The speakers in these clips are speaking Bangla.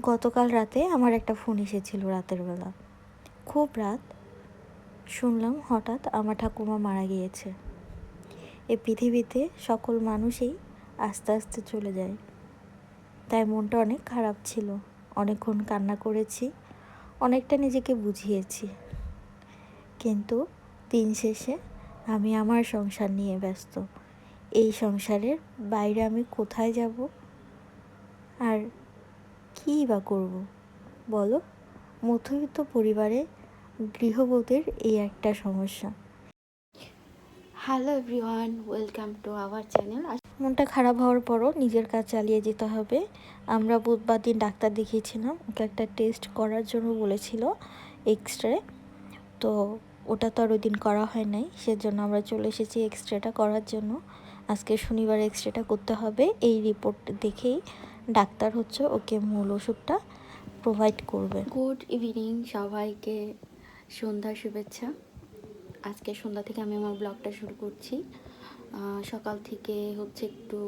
গতকাল রাতে আমার একটা ফোন এসেছিল রাতের বেলা। খুব রাত। শুনলাম হঠাৎ আমার ঠাকুমা মারা গিয়েছে। এই পৃথিবীতে সকল মানুষই আস্তে আস্তে চলে যায়। তাই মনটা অনেক খারাপ ছিল। অনেকক্ষণ কান্না করেছি। অনেকটা নিজেকে বুঝিয়েছি। কিন্তু দিন শেষে আমি আমার সংসার নিয়ে ব্যস্ত। এই সংসারের বাইরে আমি কোথায় যাব? আর কী বা করব? বলো। মধ্যবিত্ত পরিবারে গৃহবধূর এই একটা সমস্যা। Hello everyone welcome to our channel মনটা খারাপ হওয়ার পরও নিজের কাজ চালিয়ে যেতে হবে। আমরা বুধবার দিন ডাক্তার দেখিয়েছিলাম ওকে একটা টেস্ট করার জন্য বলেছিল এক্স রে তো ওটা তো আর ওই দিন করা হয় নাই সেজন্য আমরা চলে এসেছি এক্স রেটা করার জন্য। আজকে শনিবার এক্স রেটা করতে হবে এই রিপোর্ট দেখেই ডাক্তার হচ্ছে ওকে মূল ওষুধটা প্রোভাইড করবে। গুড ইভিনিং সবাইকে। সন্ধ্যার শুভেচ্ছা। আজকে সন্ধ্যা থেকে আমি আমার ব্লগটা শুরু করছি। সকাল থেকে হচ্ছে একটু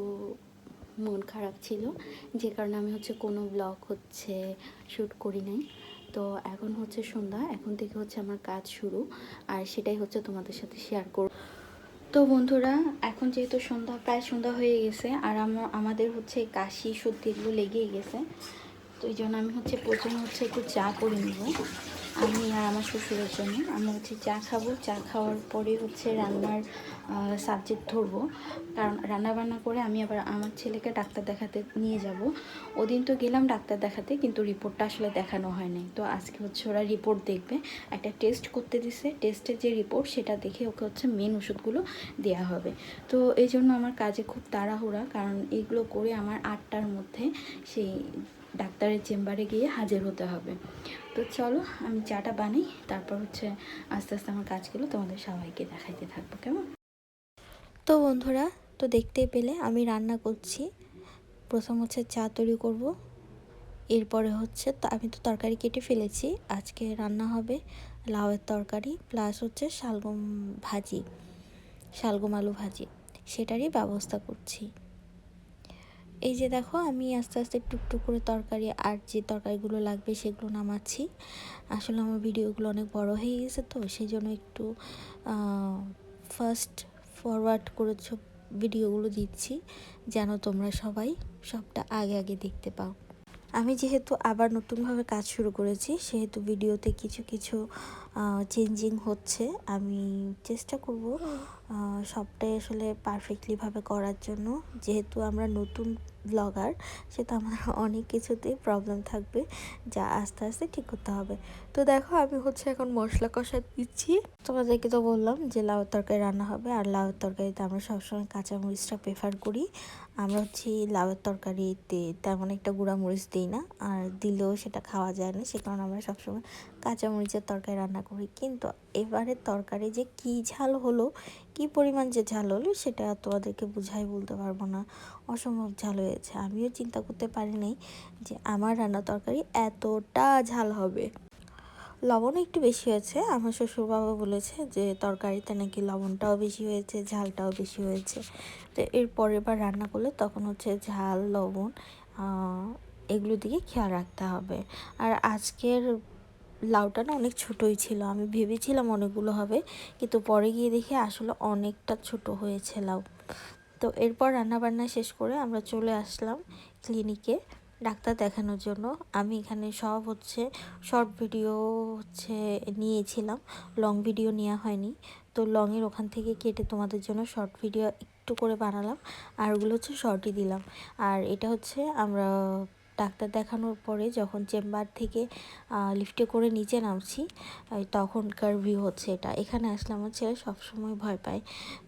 মন খারাপ ছিল, যে কারণে আমি হচ্ছে কোনো ব্লগ হচ্ছে শ্যুট করি নাই। তো এখন হচ্ছে সন্ধ্যা, এখন থেকে হচ্ছে আমার কাজ শুরু। আর সেটাই হচ্ছে তোমাদের সাথে শেয়ার করব। তো বন্ধুরা, এখন যেহেতু সন্ধ্যা, প্রায় সন্ধ্যা হয়ে গেছে, আর আম- আমাদের হচ্ছে কাশি, সর্দি এগুলো লেগেই গেছে। তো এই জন্য আমি হচ্ছে প্রথমে হচ্ছে একটু চা করে নিব। আমি আর আমার শ্বশুরের জন্য। আমরা হচ্ছে চা খাব। চা খাওয়ার পরে হচ্ছে রান্নার সাবজেক্ট ধরবো। কারণ রান্না বান্না করে আমি আবার আমার ছেলেকে ডাক্তার দেখাতে নিয়ে যাব। ওদিন তো গেলাম ডাক্তার দেখাতে, কিন্তু রিপোর্টটা আসলে দেখানো হয়নি। তো আজকে হচ্ছে ওরা রিপোর্ট দেখবে। একটা টেস্ট করতে দিছে। টেস্টের যে রিপোর্ট সেটা দেখে ওকে হচ্ছে মেন ওষুধগুলো দেওয়া হবে। তো এই জন্য আমার কাজে খুব তাড়াহুড়া। কারণ এগুলো করে আমার আটটার মধ্যে সেই ডাক্তারের চেম্বারে গিয়ে হাজির হতে হবে। তো চলো, আমি চাটা বানাই, তারপর হচ্ছে আস্তে আস্তে আমার কাজগুলো তোমাদের সবাইকে দেখাইতে থাকব, কেমন? তো বন্ধুরা, তো দেখতেই পেলে আমি রান্না করছি। প্রথম হচ্ছে চা তৈরি করব। এরপরে হচ্ছে আমি তো তরকারি কেটে ফেলেছি। আজকে রান্না হবে লাউয়ের তরকারি, প্লাস হচ্ছে শালগম ভাজি, শালগম আলু ভাজি। সেটারই ব্যবস্থা করছি। এই যে দেখো, আমি আস্তে আস্তে টুকটুক করে তরকারি আর যে তরকারিগুলো লাগবে সেগুলো নামাচ্ছি। আসলে আমার ভিডিওগুলো অনেক বড় হয়ে গেছে তো, সেই জন্য একটু ফার্স্ট ফরওয়ার্ড করে সব ভিডিওগুলো দিচ্ছি, যেন তোমরা সবাই সবটা আগে আগে দেখতে পাও। আমি যেহেতু আবার নতুনভাবে কাজ শুরু করেছি, সেহেতু ভিডিওতে কিছু কিছু চেঞ্জিং হচ্ছে। আমি চেষ্টা করব সবটাই আসলে পারফেক্টলিভাবে করার জন্য। যেহেতু আমরা নতুন ব্লগার সেটা আমার অনেক কিছুতেই প্রবলেম থাকবে যা আস্তে আস্তে ঠিক করতে হবে। তো দেখো আমি হচ্ছে এখন মশলা কষা দিচ্ছি। তোমাদেরকে তো বললাম যে লাউ তরকারি রান্না হবে আর লাউ তরকারিতে আমরা সবসময় কাঁচামরিচটা প্রেফার করি। আমরা হচ্ছে লাউয়ের তরকারিতে তেমন একটা গুঁড়া মরিচ দিই না আর দিলেও সেটা খাওয়া যায় না। সে কারণে আমরা সবসময় কাঁচামরিচের তরকারি রান্না করি কিন্তু এবারের তরকারি যে কী ঝাল হলো, কী পরিমাণ যে ঝাল হলো, সেটা তোমাদেরকে বুঝাই বলতে পারব না। অসম্ভব ঝাল হয়েছে। আমিও চিন্তা করতে পারিনি যে আমার রান্না তরকারি এতটা ঝাল হবে। লবণ একটু বেশি হয়েছে। আমার শ্বশুর বাবা বলেছে যে তরকারিতে নাকি লবণটাও বেশি হয়েছে, ঝালটাও বেশি হয়েছে। তো এর পরের বার রান্না করলে তখন হচ্ছে ঝাল, লবণ এগুলো দিকে খেয়াল রাখতে হবে। আর আজকের লাউটা না অনেক ছোটোই ছিল। আমি ভেবেছিলাম অনেকগুলো হবে, কিন্তু পরে গিয়ে দেখি আসলে অনেকটা ছোট হয়েছে লাউ। তো এরপর রান্নাবান্না শেষ করে আমরা চলে আসলাম ক্লিনিকে ডাক্তার দেখানোর জন্য। আমি এখানে সব হচ্ছে শর্ট ভিডিও হচ্ছে নিয়েছিলাম লং ভিডিও নেওয়া হয়নি। তো লংয়ের ওখান থেকে কেটে তোমাদের জন্য শর্ট ভিডিও একটু করে বানালাম, আর ওগুলো হচ্ছে শর্টই দিলাম। আর এটা হচ্ছে আমরা ডাক্তার দেখানোর পরে যখন চেম্বার থেকে লিফটে করে নিচে নামছি তখনকার ভিউ হচ্ছে এটা। এখানে আসলে আমার ছেলে সবসময় ভয় পায়।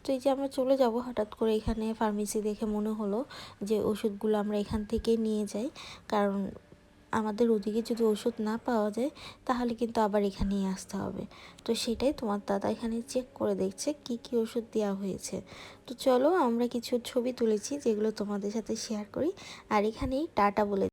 তো এই যে আমরা চলে যাব, হঠাৎ করে এখানে ফার্মেসি দেখে মনে হলো যে ওষুধগুলো আমরা এখান থেকে নিয়ে যাই। কারণ আমাদের ওদিকে যদি ওষুধ না পাওয়া যায়, তাহলে কিন্তু আবার এখানেই আসতে হবে। তো সেটাই তোমার দাদা এখানে চেক করে দেখছে কি কি ওষুধ দেওয়া হয়েছে। তো চলো আমরা কিছু ছবি তুলেছি যেগুলো তোমাদের সাথে শেয়ার করি। আর এখানেই টাটা বলে